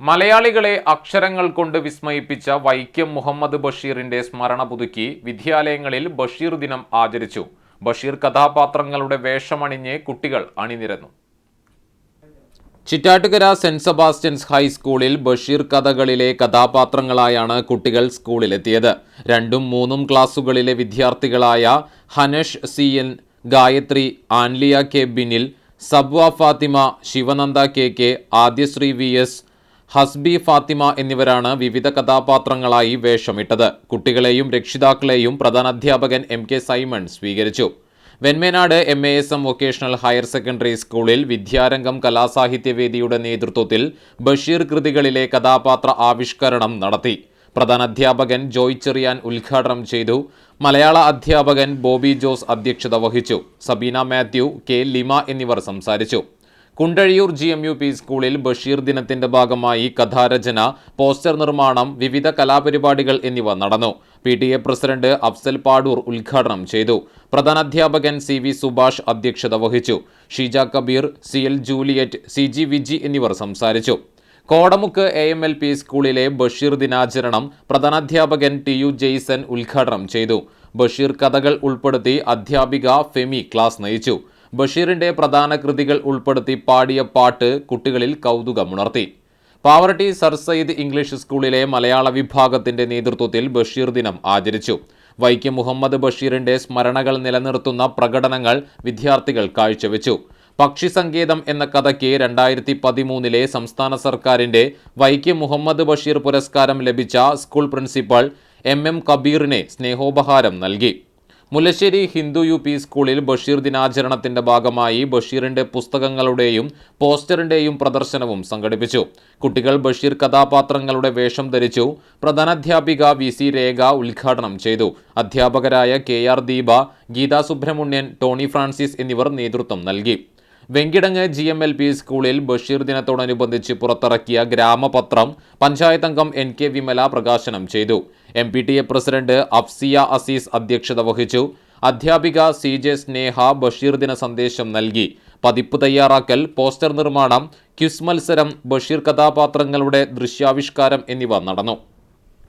മലയാളികളെ അക്ഷരങ്ങൾ കൊണ്ട് വിസ്മയിപ്പിച്ച വൈക്കം മുഹമ്മദ് ബഷീറിന്റെ സ്മരണ പുതുക്കി വിദ്യാലയങ്ങളിൽ ബഷീർ ദിനം ആചരിച്ചു. ബഷീർ കഥാപാത്രങ്ങളുടെ വേഷമണിഞ്ഞ് കുട്ടികൾ അണിനിരന്നു. ചിറ്റാട്ടുകര സെന്റ് സെബാസ്റ്റ്യൻസ് ഹൈസ്കൂളിൽ ബഷീർ കഥകളിലെ കഥാപാത്രങ്ങളായാണ് കുട്ടികൾ സ്കൂളിലെത്തിയത്. രണ്ടും മൂന്നും ക്ലാസ്സുകളിലെ വിദ്യാർത്ഥികളായ Hanash C N Gayathri Anliya K Binil Sabva Fathima Sivananda K K Adhyasree V S Hasbi Fathima എന്നിവരാണ് വിവിധ കഥാപാത്രങ്ങളായി വേഷമിട്ടത്. കുട്ടികളെയും രക്ഷിതാക്കളെയും പ്രധാനാധ്യാപകൻ എം കെ സൈമൺ സ്വീകരിച്ചു. Venmenad M A S M vocational higher secondary സ്കൂളിൽ വിദ്യാരംഗം കലാസാഹിത്യവേദിയുടെ നേതൃത്വത്തിൽ ബഷീർ കൃതികളിലെ കഥാപാത്ര ആവിഷ്കരണം നടത്തി. പ്രധാനാധ്യാപകൻ ജോയ് ചെറിയാൻ ഉദ്ഘാടനം ചെയ്തു. മലയാള അധ്യാപകൻ ബോബി ജോസ് അധ്യക്ഷത വഹിച്ചു. സബീന മാത്യു കെ ലിമ എന്നിവർ സംസാരിച്ചു. Kundazhiyur G M U P സ്കൂളിൽ ബഷീർ ദിനത്തിന്റെ ഭാഗമായി കഥാരചന പോസ്റ്റർ നിർമ്മാണം വിവിധ കലാപരിപാടികൾ എന്നിവ നടന്നു. P T A president Afsal Padur ഉദ്ഘാടനം ചെയ്തു. പ്രധാനാധ്യാപകൻ സി വി സുഭാഷ് അധ്യക്ഷത വഹിച്ചു. Sheeja Kabeer C L Juliet C G Viji എന്നിവർ സംസാരിച്ചു. Kodamukku A M L P സ്കൂളിലെ ബഷീർ ദിനാചരണം പ്രധാനാധ്യാപകൻ ടി യു ജെയ്സൺ ഉദ്ഘാടനം ചെയ്തു. ബഷീർ കഥകൾ ഉൾപ്പെടുത്തി അധ്യാപിക ഫെമി ക്ലാസ് നയിച്ചു. ബഷീറിന്റെ പ്രധാന കൃതികൾ ഉൾപ്പെടുത്തി പാടിയ പാട്ട് കുട്ടികളിൽ കൗതുകമുണർത്തി പാവറട്ടി സർ സയ്യിദ് ഇംഗ്ലീഷ് സ്കൂളിലെ മലയാള വിഭാഗത്തിന്റെ നേതൃത്വത്തിൽ ബഷീർ ദിനം ആചരിച്ചു. വൈക്കം മുഹമ്മദ് ബഷീറിന്റെ സ്മരണകൾ നിലനിർത്തുന്ന പ്രകടനങ്ങൾ വിദ്യാർത്ഥികൾ കാഴ്ചവെച്ചു. പക്ഷി സങ്കേതം എന്ന കഥയ്ക്ക് രണ്ടായിരത്തി പതിമൂന്നിലെ സംസ്ഥാന സർക്കാരിന്റെ വൈക്കം മുഹമ്മദ് ബഷീർ പുരസ്കാരം ലഭിച്ച സ്കൂൾ പ്രിൻസിപ്പൽ എം എം കബീറിനെ സ്നേഹോപഹാരം നൽകി. മുല്ലശ്ശേരി ഹിന്ദു യു പി സ്കൂളിൽ ബഷീർ ദിനാചരണത്തിന്റെ ഭാഗമായി ബഷീറിന്റെ പുസ്തകങ്ങളുടെയും പോസ്റ്ററിന്റെയും പ്രദർശനവും സംഘടിപ്പിച്ചു. കുട്ടികൾ ബഷീർ കഥാപാത്രങ്ങളുടെ വേഷം ധരിച്ചു. പ്രധാനാധ്യാപിക വി സി രേഖ ഉദ്ഘാടനം ചെയ്തു. അധ്യാപകരായ K R Deepa Geetha Subramanian Tony Francis എന്നിവർ നേതൃത്വം നൽകി. Venkitangu G M L P സ്കൂളിൽ ബഷീർ ദിനത്തോടനുബന്ധിച്ച് പുറത്തിറക്കിയ ഗ്രാമപത്രം പഞ്ചായത്ത് അംഗം എൻ കെ വിമല പ്രകാശനം ചെയ്തു. M P T A president Afsiya Azeez അധ്യക്ഷത വഹിച്ചു. അധ്യാപിക സി ജെ സ്നേഹ ബഷീർ ദിന സന്ദേശം നൽകി. പതിപ്പ് തയ്യാറാക്കൽ പോസ്റ്റർ നിർമ്മാണം ക്വിസ് മത്സരം ബഷീർ കഥാപാത്രങ്ങളുടെ ദൃശ്യാവിഷ്കാരം എന്നിവ നടന്നു.